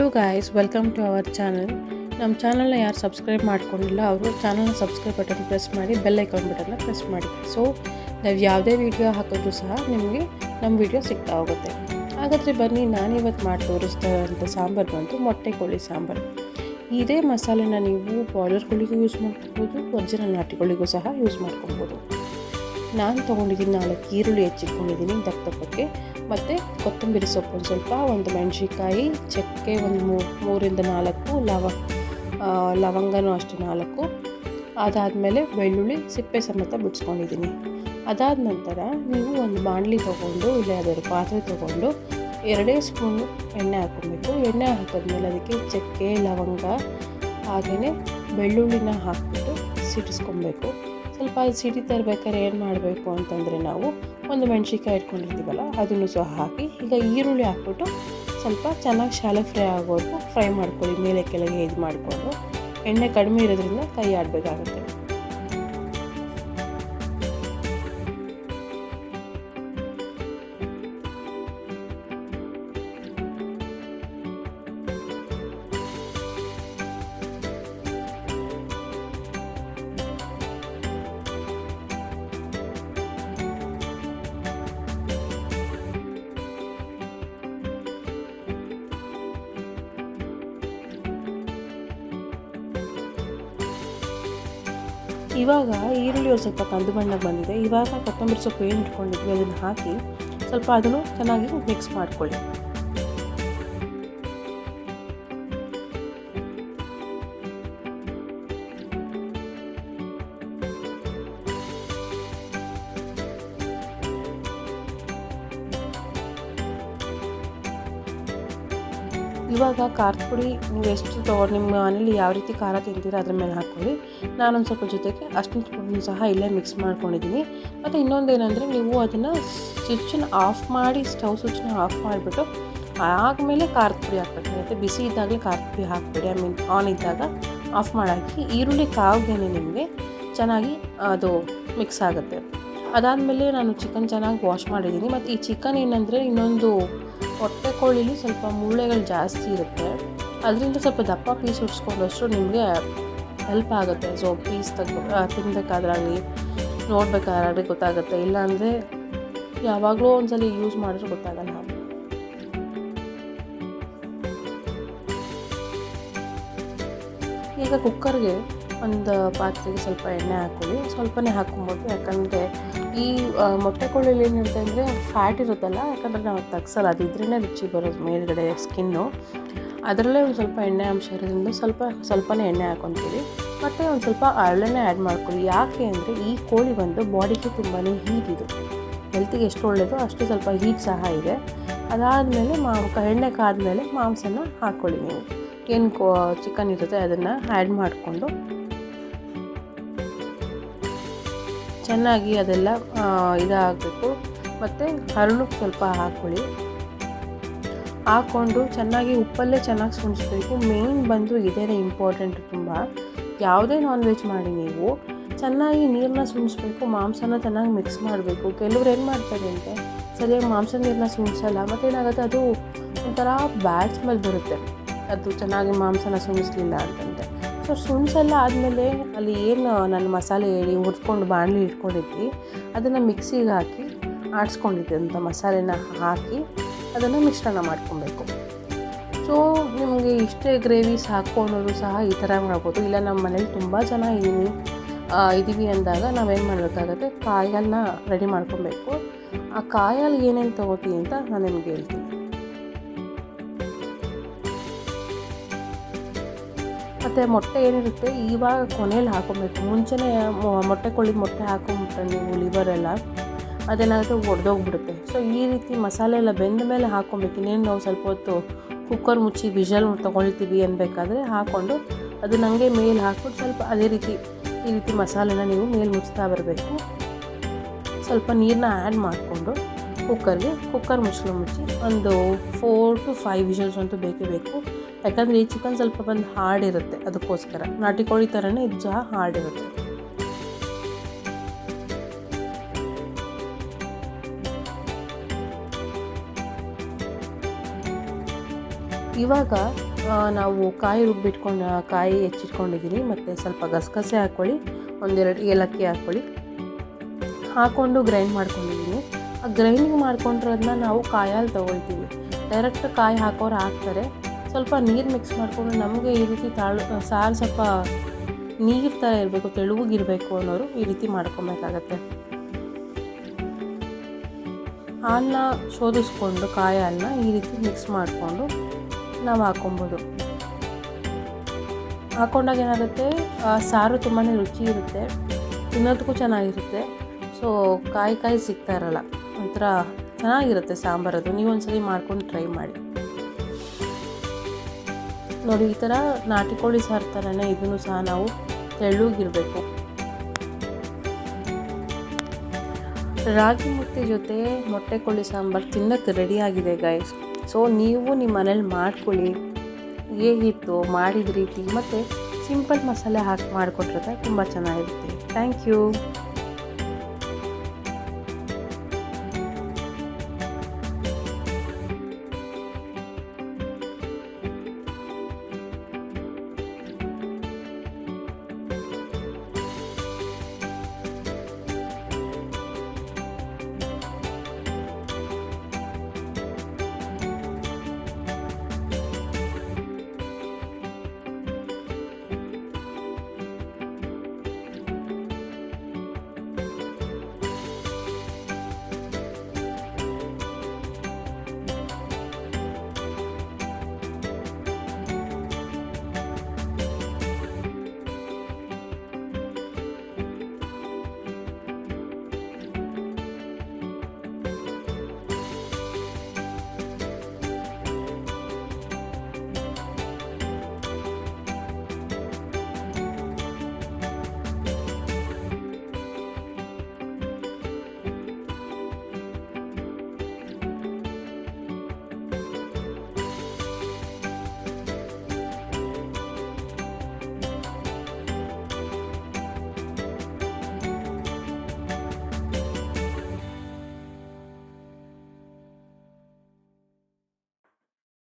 Hello guys welcome to our channel ನಮ್ಮ ಚಾನಲ್ನ ಯಾರು ಸಬ್ಸ್ಕ್ರೈಬ್ ಮಾಡ್ಕೊಂಡಿಲ್ಲ, ಅವರು ಚಾನಲ್ನ ಸಬ್ಸ್ಕ್ರೈಬ್ ಬಟನ್ ಪ್ರೆಸ್ ಮಾಡಿ ಬೆಲ್ ಐಕಾನ್ ಬಟನ್ನ ಪ್ರೆಸ್ ಮಾಡಿ. ಸೊ ನಾವು ಯಾವುದೇ ವೀಡಿಯೋ ಹಾಕಿದ್ರು ಸಹ ನಿಮಗೆ ನಮ್ಮ ವೀಡಿಯೋ ಸಿಗ್ತಾ ಹೋಗುತ್ತೆ. ಹಾಗಾದರೆ ಬನ್ನಿ ನಾನಿವತ್ತು ಮಾಡಿ ತೋರಿಸ್ತಾ ಇರೋಂಥ ಸಾಂಬಾರು ಬಂತು, ಮೊಟ್ಟೆ ಕೋಳಿ ಸಾಂಬಾರು. ಇದೇ ಮಸಾಲೆನ ನೀವು ಬಾಯ್ಲರ್ ಕೋಳಿಗೂ ಯೂಸ್ ಮಾಡ್ಕೊಬೋದು ನಾಟಿ ಕೋಳಿಗೂ ಸಹ ಯೂಸ್ ಮಾಡ್ಕೊಬೋದು. ನಾನು ತೊಗೊಂಡಿದ್ದೀನಿ ನಾಲ್ಕು ಈರುಳ್ಳಿ ಹೆಚ್ಚಿಟ್ಕೊಂಡಿದ್ದೀನಿ ದಪ್ಪ ದಪ್ಪಕ್ಕೆ ಮತ್ತು ಕೊತ್ತಂಬರಿ ಸೊಪ್ಪು ಒಂದು ಸ್ವಲ್ಪ, ಒಂದು ಮೆಣಸಿನ್ಕಾಯಿ, ಚಕ್ಕೆ ಒಂದು ಮೂರಿಂದ ನಾಲ್ಕು, ಲವ ಲವಂಗನೂ ಅಷ್ಟೇ ನಾಲ್ಕು. ಅದಾದಮೇಲೆ ಬೆಳ್ಳುಳ್ಳಿ ಸಿಪ್ಪೆ ಸಮೇತ ಬಿಡಿಸ್ಕೊಂಡಿದ್ದೀನಿ. ಅದಾದ ನಂತರ ನೀವು ಒಂದು ಬಾಣಲಿ ತೊಗೊಂಡು, ಇಲ್ಲ ಯಾವುದಾದ್ರು ಪಾತ್ರೆ ತೊಗೊಂಡು, ಎರಡೇ ಸ್ಪೂನು ಎಣ್ಣೆ ಹಾಕ್ಕೊಬೇಕು ಎಣ್ಣೆ ಹಾಕಿದ್ಮೇಲೆ ಅದಕ್ಕೆ ಚಕ್ಕೆ, ಲವಂಗ ಹಾಗೆಯೇ ಬೆಳ್ಳುಳ್ಳಿನ ಹಾಕಿಬಿಟ್ಟು ಸಿಡಿಸ್ಕೊಬೇಕು ಸ್ವಲ್ಪ ಅದು ಸಿಡಿ ತರಬೇಕಾದ್ರೆ ಏನು ಮಾಡಬೇಕು ಅಂತಂದರೆ ನಾವು ಒಂದು ಮೆಣಸಿನ್ಕಾಯಿ ಇಟ್ಕೊಂಡಿರ್ತೀವಲ್ಲ, ಅದನ್ನು ಸಹ ಹಾಕಿ, ಈಗ ಈರುಳ್ಳಿ ಹಾಕ್ಬಿಟ್ಟು ಸ್ವಲ್ಪ ಚೆನ್ನಾಗಿ ಶಾಲೆ ಫ್ರೈ ಆಗೋವರೆಗೂ ಫ್ರೈ ಮಾಡ್ಕೊಳ್ಳಿ, ಮೇಲೆ ಕೆಳಗೆ ಇದು ಮಾಡಿಕೊಂಡು. ಎಣ್ಣೆ ಕಡಿಮೆ ಇರೋದ್ರಿಂದ ಕೈ ಆಡಬೇಕಾಗುತ್ತೆ. ಇವಾಗ ಈರುಳ್ಳಿ ಒಂದು ಸ್ವಲ್ಪ ಕಂದು ಬಣ್ಣಕ್ಕೆ ಬಂದಿದೆ. ಇವಾಗ ಕೊತ್ತಂಬರಿ ಸೊಪ್ಪು ಏನು ಇಟ್ಕೊಂಡಿದ್ವಿ, ಅದನ್ನು ಹಾಕಿ ಸ್ವಲ್ಪ ಅದನ್ನು ಚೆನ್ನಾಗಿ ಮಿಕ್ಸ್ ಮಾಡ್ಕೊಳ್ಳಿ. ಇವಾಗ ಖಾರದ ಪುಡಿ ನೀವು ಎಷ್ಟು ತಗೋ ನಿಮ್ಮ ಮನೇಲಿ ಯಾವ ರೀತಿ ಖಾರ ತಿಂತೀರ ಅದ್ರ ಮೇಲೆ ಹಾಕ್ಕೊಳ್ಳಿ. ನಾನೊಂದು ಸ್ವಲ್ಪ ಜೊತೆಗೆ ಅಷ್ಟು ಸ್ಪೂನ್ ಸಹ ಇಲ್ಲೇ ಮಿಕ್ಸ್ ಮಾಡ್ಕೊಂಡಿದ್ದೀನಿ. ಮತ್ತು ಇನ್ನೊಂದು ಏನಂದರೆ ನೀವು ಅದನ್ನು ಸ್ವಿಚ್ಚನ್ನು ಆಫ್ ಮಾಡಿ, ಸ್ಟವ್ ಸ್ವಿಚ್ನ ಆಫ್ ಮಾಡಿಬಿಟ್ಟು ಆದಮೇಲೆ ಖಾರದ ಪುಡಿ ಹಾಕ್ಬೇಕು. ಮತ್ತು ಬಿಸಿ ಇದ್ದಾಗಲೇ ಖಾರದ ಪುಡಿ ಹಾಕ್ಬೇಡಿ. ಐ ಮೀನ್ ಆನ್ ಇದ್ದಾಗ ಆಫ್ ಮಾಡಾಕಿ ಈರುಳ್ಳಿ ಕಾವ್ದೇನೆ ನಿಮಗೆ ಚೆನ್ನಾಗಿ ಅದು ಮಿಕ್ಸ್ ಆಗುತ್ತೆ. ಅದಾದಮೇಲೆ ನಾನು ಚಿಕನ್ ಚೆನ್ನಾಗಿ ವಾಶ್ ಮಾಡಿದ್ದೀನಿ. ಮತ್ತು ಈ ಚಿಕನ್ ಏನಂದರೆ ಇನ್ನೊಂದು ಹೊಟ್ಟೆ ಕೋಳಿಲಿ ಸ್ವಲ್ಪ ಮೂಳೆಗಳು ಜಾಸ್ತಿ ಇರುತ್ತೆ. ಅದರಿಂದ ಸ್ವಲ್ಪ ದಪ್ಪ ಪೀಸ್ ಉಡ್ಸ್ಕೊಂಡಷ್ಟು ನಿಮಗೆ ಹೆಲ್ಪ್ ಆಗುತ್ತೆ. ಸೊ ಪೀಸ್ ತೆಗ್ದು ತಿನ್ನಬೇಕಾದ್ರಾಗಲಿ ನೋಡಬೇಕಾದ್ರಾಗಲಿ ಗೊತ್ತಾಗುತ್ತೆ. ಇಲ್ಲಾಂದರೆ ಯಾವಾಗಲೂ ಒಂದ್ಸಲ ಯೂಸ್ ಮಾಡಿದ್ರೆ ಗೊತ್ತಾಗಲ್ಲ. ಈಗ ಕುಕ್ಕರ್ಗೆ ಒಂದು ಪಾತ್ರೆಗೆ ಸ್ವಲ್ಪ ಎಣ್ಣೆ ಹಾಕೊಳ್ಳಿ ಸ್ವಲ್ಪನೇ ಹಾಕ್ಕೊಬೋದು. ಯಾಕಂದರೆ ಈ ಮೊಟ್ಟೆ ಕೋಳಿಲಿ ಏನಿರುತ್ತೆ ಅಂದರೆ ಫ್ಯಾಟ್ ಇರುತ್ತಲ್ಲ, ಯಾಕಂದರೆ ನಾವು ತಗ್ಸಲ್ಲ. ಅದು ಇದ್ರೇ ರುಚಿ ಬರೋದು ಮೇಲ್ಗಡೆ ಸ್ಕಿನ್ನು ಅದರಲ್ಲೇ ಒಂದು ಸ್ವಲ್ಪ ಎಣ್ಣೆ ಅಂಶ ಇರೋದ್ರಿಂದ ಸ್ವಲ್ಪ, ಸ್ವಲ್ಪನೇ ಎಣ್ಣೆ ಹಾಕೊತೀವಿ. ಮತ್ತು ಒಂದು ಸ್ವಲ್ಪ ಹರಳೆಣ್ಣೆ ಆ್ಯಡ್ ಮಾಡ್ಕೊಳ್ಳಿ. ಯಾಕೆ ಅಂದರೆ ಈ ಕೋಳಿ ಬಂದು ಬಾಡಿಗೆ ತುಂಬಾ ಹೀಟ್ ಇದು. ಹೆಲ್ತಿಗೆ ಎಷ್ಟು ಒಳ್ಳೆಯದು ಅಷ್ಟು ಸ್ವಲ್ಪ ಹೀಟ್ ಸಹ ಇದೆ. ಅದಾದಮೇಲೆ ಮಾಂಕ ಎಣ್ಣೆ ಕಾದ್ಮೇಲೆ ಮಾಂಸನ ಹಾಕ್ಕೊಳ್ಳಿ ನೀವು. ಏನು ಕೋ, ಚಿಕನ್ ಇರುತ್ತೆ ಅದನ್ನು ಆ್ಯಡ್ ಮಾಡಿಕೊಂಡು ಚೆನ್ನಾಗಿ ಅದೆಲ್ಲ ಇದಾಗಬೇಕು ಮತ್ತು ಹರಳು ಸ್ವಲ್ಪ ಹಾಕ್ಕೊಳ್ಳಿ. ಹಾಕ್ಕೊಂಡು ಚೆನ್ನಾಗಿ ಉಪ್ಪಲ್ಲೇ ಚೆನ್ನಾಗಿ ಸುಣಿಸ್ಬೇಕು. ಮೇನ್ ಬಂದು ಇದೇ ಇಂಪಾರ್ಟೆಂಟ್ ತುಂಬ. ಯಾವುದೇ ನಾನ್ ವೆಜ್ ಮಾಡಿ ನೀವು, ಚೆನ್ನಾಗಿ ನೀರನ್ನ ಸುಣಿಸ್ಬೇಕು, ಮಾಂಸನ ಚೆನ್ನಾಗಿ ಮಿಕ್ಸ್ ಮಾಡಬೇಕು. ಕೆಲವ್ರು ಏನು ಮಾಡ್ತಾರೆ ಅಂದರೆ ಸರಿಯಾಗಿ ಮಾಂಸ ನೀರನ್ನ ಸುಣಿಸಲ್ಲ, ಮತ್ತು ಏನಾಗುತ್ತೆ? ಅದು ಒಂಥರ ಬ್ಯಾಡ್ ಸ್ಮೆಲ್ ಬರುತ್ತೆ. ಅದು ಚೆನ್ನಾಗಿ ಮಾಂಸನ ಸುಣಿಸ್ಲಿಲ್ಲ ಅಂತಂದರೆ. ಸೊ ಸುಣ್ಸೆಲ್ಲ ಆದಮೇಲೆ ಅಲ್ಲಿ ಏನು, ನಾನು ಮಸಾಲೆ ಹೇಳಿ ಹುರ್ಕೊಂಡು ಬಾಣಲಿ ಇಟ್ಕೊಂಡಿದ್ವಿ ಅದನ್ನು ಮಿಕ್ಸಿಗೆ ಹಾಕಿ ಆಡಿಸ್ಕೊಂಡಿದ್ದಂಥ ಮಸಾಲೆನ ಹಾಕಿ ಅದನ್ನು ಮಿಶ್ರಣ ಮಾಡ್ಕೊಬೇಕು. ಸೊ ನಿಮಗೆ ಇಷ್ಟೇ ಗ್ರೇವಿ ಹಾಕ್ಕೊಂಡ್ರು ಸಹ ಈ ಥರ ಮಾಡ್ಬೋದು. ಇಲ್ಲ ನಮ್ಮ ಮನೇಲಿ ತುಂಬ ಜನ ಇದ್ದೀನಿ ಇದ್ದೀವಿ ಅಂದಾಗ ನಾವೇನು ಮಾಡಬೇಕಾಗತ್ತೆ ಕಾಯನ್ನು ರೆಡಿ ಮಾಡ್ಕೊಬೇಕು. ಆ ಕಾಯಲ್ಲಿ ಏನೇನು ತೊಗೋತೀವಿ ಅಂತ ನಾನು ನಿಮ್ಗೆ ಹೇಳ್ತೀನಿ. ಮತ್ತು ಮೊಟ್ಟೆ ಏನಿರುತ್ತೆ, ಇವಾಗ ಕೊನೆಯಲ್ಲಿ ಹಾಕೊಬೇಕು. ಮುಂಚೆನೇ ಮೊಟ್ಟೆ ಕೋಳಿ ಮೊಟ್ಟೆ ಹಾಕೊಂಬಿಟ್ರೆ ನೀವು ಲಿವರ್ ಎಲ್ಲ ಅದೇನಾಗುತ್ತೆ ಒಡೆದೋಗ್ಬಿಡುತ್ತೆ. ಸೊ ಈ ರೀತಿ ಮಸಾಲೆ ಎಲ್ಲ ಬೆಂದ ಮೇಲೆ ಹಾಕ್ಕೊಬೇಕು ಇನ್ನೇನು ನಾವು ಸ್ವಲ್ಪ ಹೊತ್ತು ಕುಕ್ಕರ್ ಮುಚ್ಚಿ ವಿಷಲ್ ತೊಗೊಳ್ತೀವಿ ಅನ್ಬೇಕಾದ್ರೆ ಹಾಕ್ಕೊಂಡು ಅದು ಹಂಗೆ ಮೇಲೆ ಹಾಕ್ಬಿಟ್ಟು ಸ್ವಲ್ಪ ಅದೇ ರೀತಿ, ಈ ರೀತಿ ಮಸಾಲೆನ ನೀವು ಮೇಲೆ ಮುಚ್ತಾ ಬರಬೇಕು. ಸ್ವಲ್ಪ ನೀರನ್ನ ಆ್ಯಡ್ ಮಾಡಿಕೊಂಡು ಕುಕ್ಕರ್ಗೆ ಕುಕ್ಕರ್ ಮುಚ್ಚಲು ಮುಚ್ಚಿ ಒಂದು ಫೋರ್ ಟು ಫೈವ್ ವಿಷಲ್ಸ್ ಅಂತೂ ಬೇಕೇ ಬೇಕು. ಯಾಕಂದರೆ ಈ ಚಿಕನ್ ಸ್ವಲ್ಪ ಬಂದು ಹಾರ್ಡ್ ಇರುತ್ತೆ ಅದಕ್ಕೋಸ್ಕರ. ನಾಟಿ ಕೋಳಿ ಥರನೇ ಇದು ಸಹ ಹಾರ್ಡ್ ಇರುತ್ತೆ ಇವಾಗ ನಾವು ಕಾಯಿ ರುಬ್ಬಿಟ್ಕೊಂಡು, ಕಾಯಿ ಹೆಚ್ಚಿಟ್ಕೊಂಡಿದ್ದೀನಿ ಮತ್ತು ಸ್ವಲ್ಪ ಗಸಗಸೆ ಹಾಕ್ಕೊಳ್ಳಿ ಒಂದೆರಡು ಏಲಕ್ಕಿ ಹಾಕ್ಕೊಳ್ಳಿ ಹಾಕ್ಕೊಂಡು ಗ್ರೈಂಡ್ ಮಾಡ್ಕೊಂಡಿದ್ದೀನಿ ಗ್ರೈಂಡಿಂಗ್ ಮಾಡ್ಕೊಂಡಿರೋದನ್ನ ನಾವು ಕಾಯಲ್ಲಿ ತೊಗೊಳ್ತೀವಿ. ಡೈರೆಕ್ಟ್ ಕಾಯಿ ಹಾಕೋರು ಹಾಕ್ತಾರೆ. ಸ್ವಲ್ಪ ನೀರು ಮಿಕ್ಸ್ ಮಾಡಿಕೊಂಡು ನಮಗೆ ಈ ರೀತಿ ತಾಳು ಸಾರು ಸ್ವಲ್ಪ ನೀರು ಥರ ಇರಬೇಕು ತೆಳುವಾಗಿರಬೇಕು ಅನ್ನೋರು ಈ ರೀತಿ ಮಾಡ್ಕೊಬೇಕಾಗತ್ತೆ. ಅನ್ನ ಶೋಧಿಸ್ಕೊಂಡು ಕಾಯಿ ಹಾಲನ್ನ ಈ ರೀತಿ ಮಿಕ್ಸ್ ಮಾಡಿಕೊಂಡು ನಾವು ಹಾಕೊಬೋದು. ಹಾಕೊಂಡಾಗ ಏನಾಗುತ್ತೆ? ಸಾರು ತುಂಬಾ ರುಚಿ ಇರುತ್ತೆ. ತಿನ್ನೋದಕ್ಕೂ ಚೆನ್ನಾಗಿರುತ್ತೆ. ಸೊ ಕಾಯಿ ಕಾಯಿ ಸಿಗ್ತಾ ಇರಲ್ಲ. ಒಂಥರ ಚೆನ್ನಾಗಿರುತ್ತೆ ಸಾಂಬಾರದು. ನೀವು ಒಂದ್ಸರಿ ಮಾಡ್ಕೊಂಡು ಟ್ರೈ ಮಾಡಿ. ನೋಡಿ, ಈ ಥರ ನಾಟಿ ಕೋಳಿ ಸಾರು ಥರನೇ ಇದನ್ನು ಸಹ ನಾವು ತೆಳ್ಳಗಿರಬೇಕು. ರಾಗಿ ಮುದ್ದೆ ಜೊತೆ ಮೊಟ್ಟೆ ಕೋಳಿ ಸಾಂಬಾರು ತಿನ್ನೋಕ್ಕೆ ರೆಡಿಯಾಗಿದೆ ಗೈಸ್ ಸೊ ನೀವು ನಿಮ್ಮ ಮನೇಲಿ ಮಾಡ್ಕೊಳ್ಳಿ. ಹೇಗಿತ್ತು ಮಾಡಿದ ರೀತಿ. ಮತ್ತು ಸಿಂಪಲ್ ಮಸಾಲೆ ಹಾಕಿ ಮಾಡಿಕೊಟ್ರೆ ತುಂಬ ಚೆನ್ನಾಗಿರುತ್ತೆ. Thank you